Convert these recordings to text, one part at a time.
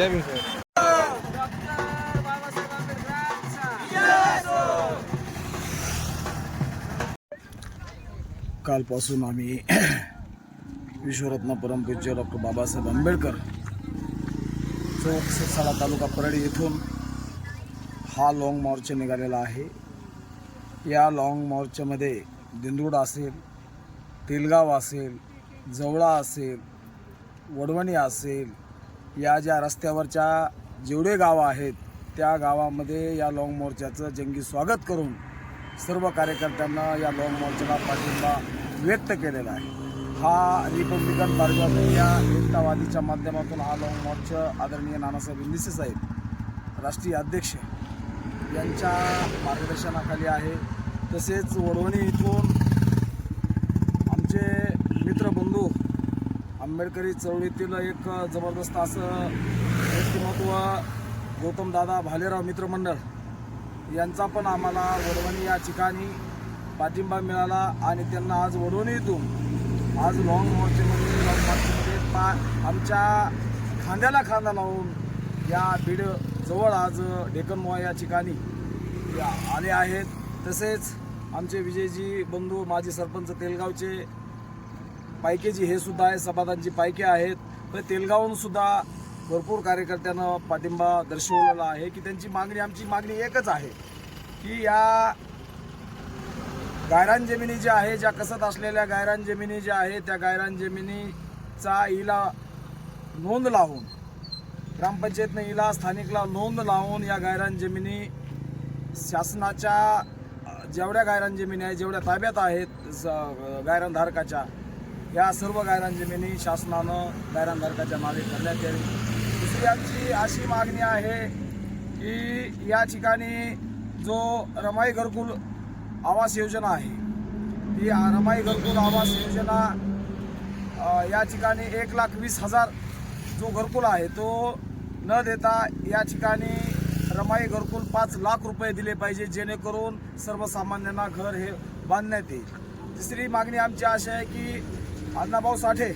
जय भीम कालपासून आम्ही विश्वरत्न परमपूज्य डॉक्टर बाबासाहेब आंबेडकर चौक ससाडा तालुका परळी येथून हा लाँग मार्च निघालेला आहे. या लाँग मार्चमध्ये दिंदूड असेल तेलगाव असेल जवळा असेल वडवणी असेल या ज्या रस्त्यावरच्या जेवढे गावं आहेत त्या गावामध्ये या लाँग मोर्चाचं जंगी स्वागत करून सर्व कार्यकर्त्यांना या लाँग मोर्चाला पाठिंबा व्यक्त केलेला आहे. हा रिपब्लिकन पार्टी ऑफ इंडिया एकतावादीच्या माध्यमातून हा लाँग मोर्चा आदरणीय नानासाहेब इंदिसे साहेब राष्ट्रीय अध्यक्ष यांच्या मार्गदर्शनाखाली आहे. तसेच वडवणी इथून आमचे मित्रबंधू आंबेडकरी चळवळीतील एक जबरदस्त असं व्यक्तिमत्व गौतमदादा भालेराव मित्रमंडळ यांचा पण आम्हाला वडवणी या ठिकाणी पाठिंबा मिळाला आणि त्यांना आज वडवणीतून आज लॉंग मार्चमध्ये लॉंग मार्चमध्ये पा आमच्या खांद्याला खांदा लावून या बीड जवळ आज डेकनमोहा या ठिकाणी या- आले आहेत. तसेच आमचे विजयजी बंधू माजी सरपंच तेलगावचे पायकेजी हे सुद्धा आहे सभादांची पायके आहेत. तर तेलगावहून सुद्धा भरपूर कार्यकर्त्यांना पाठिंबा दर्शवलेला आहे की त्यांची मागणी आमची मागणी एकच आहे की या गायरान जमिनी ज्या आहे ज्या कसत असलेल्या गायरान जमिनी ज्या आहे त्या गायरान जमिनीचा इला नोंद लावून ग्रामपंचायतनं इला स्थानिकला नोंद लावून या गायरान जमिनी शासनाच्या जेवढ्या गायरान जमिनी आहेत जेवढ्या ताब्यात आहेत स- गायरान धारकाच्या या सर्व गायरान जमिनी शासनानं गायरान मागे करण्यात यावी. दुसरी आमची अशी मागणी आहे की या ठिकाणी जो रमाई घरकुल आवास योजना आहे ही रमाई घरकुल आवास योजना या ठिकाणी एक लाख वीस हजार जो घरकुल आहे तो न देता या ठिकाणी रमाई घरकुल पाच लाख रुपये दिले पाहिजे जेणेकरून सर्वसामान्यांना घर हे बांधण्यात येईल. तिसरी मागणी आमची अशी आहे की अण्णाभाऊ साठे.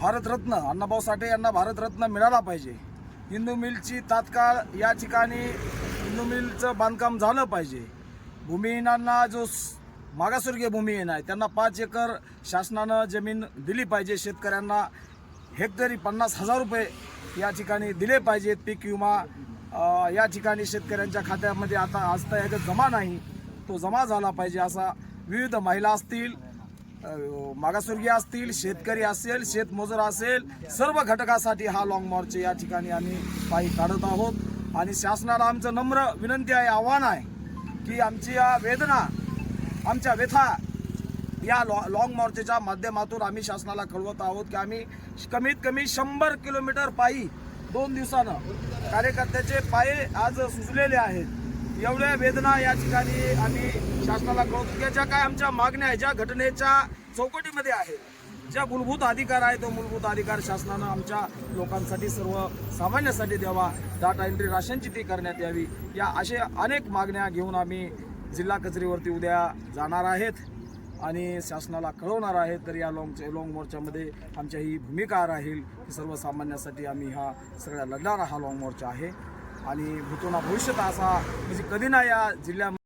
भारतरत्न अण्णाभाऊ साठे यांना भारतरत्न मिळाला पाहिजे. हिंदू मिलची तात्काळ या ठिकाणी हिंदू मिलचं बांधकाम झालं पाहिजे. भूमिहीनांना जो मागासवर्गीय भूमिहीन आहे त्यांना पाच एकर शासनानं जमीन दिली पाहिजे. शेतकऱ्यांना हेक्टरी पन्नास हजार रुपये या ठिकाणी दिले पाहिजेत. पीक विमा या ठिकाणी शेतकऱ्यांच्या खात्यामध्ये आता आजतायगत जमा नाही. तो जमा झाला पाहिजे असा विविध महिला असतील मागासवर्गीय असतील शेतकरी असेल शेतमजूर असेल सर्व घटकासाठी हा लाँग मार्च या ठिकाणी आम्ही पायी काढत आहोत. आणि शासनाला आमचं नम्र विनंती आहे आव्हान आहे की आमची या वेदना आमच्या व्यथा या लॉ लाँग मोर्चेच्या माध्यमातून आम्ही शासनाला कळवत आहोत की आम्ही कमीत कमी शंभर किलोमीटर पायी दोन दिवसानं कार्यकर्त्याचे पाये आज सुचलेले आहेत. एवढ्या वेदना या ठिकाणी आम्ही शासनाला कळवतो. की ज्या काय आमच्या मागण्या आहेत ज्या घटनेच्या चौकटीमध्ये आहेत ज्या मूलभूत अधिकार आहे तो मूलभूत अधिकार शासनानं आमच्या लोकांसाठी सर्व सामान्यासाठी द्यावा. डाटा एंट्री राशनची ती करण्यात यावी. या असे अनेक मागण्या घेऊन आम्ही जिल्हा कचेरीवरती उद्या जाणार आहेत आणि शासनाला कळवणार आहेत. तर या लॉंग लॉंग मोर्चामध्ये आमच्या ही भूमिका राहील. की सर्वसामान्यासाठी आम्ही हा सगळ्या लढणारा हा लॉंग मोर्चा आहे. आणि भूतोना भविष्यात असा म्हणजे कधी ना या जिल्ह्यामध्ये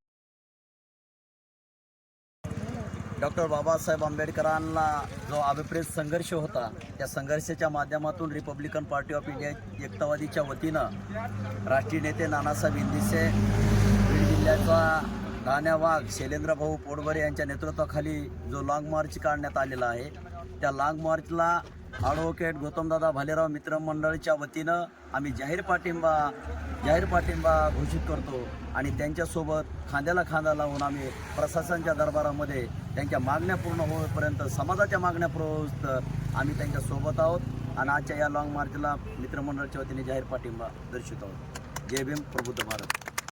डॉक्टर बाबासाहेब आंबेडकरांना जो अभिप्रेत संघर्ष होता त्या संघर्षाच्या माध्यमातून रिपब्लिकन पार्टी ऑफ इंडिया एकतावादीच्या वतीनं राष्ट्रीय नेते नानासाहेब इंदिसे बीड जिल्ह्याचा धान्या वाघ शैलेंद्रभाऊ पोडवरे यांच्या नेतृत्वाखाली जो लाँग मार्च काढण्यात आलेला आहे त्या लाँग मार्चला ॲडव्होकेट गौतमदादा भालेराव मित्र मंडळीच्या वतीनं आम्ही जाहीर पाठिंबा जाहीर पाठिंबा घोषित करतो आणि त्यांच्यासोबत खांद्याला खांदा लावून आम्ही प्रशासनाच्या दरबारामध्ये त्यांच्या मागण्या पूर्ण होईपर्यंत समाजाच्या मागण्या पूर्ण आम्ही त्यांच्यासोबत आहोत आणि आजच्या या लॉंग मार्चला मित्रमंडळाच्या वतीने जाहीर पाठिंबा दर्शवित आहोत. जय भीम प्रबुद्ध भारत.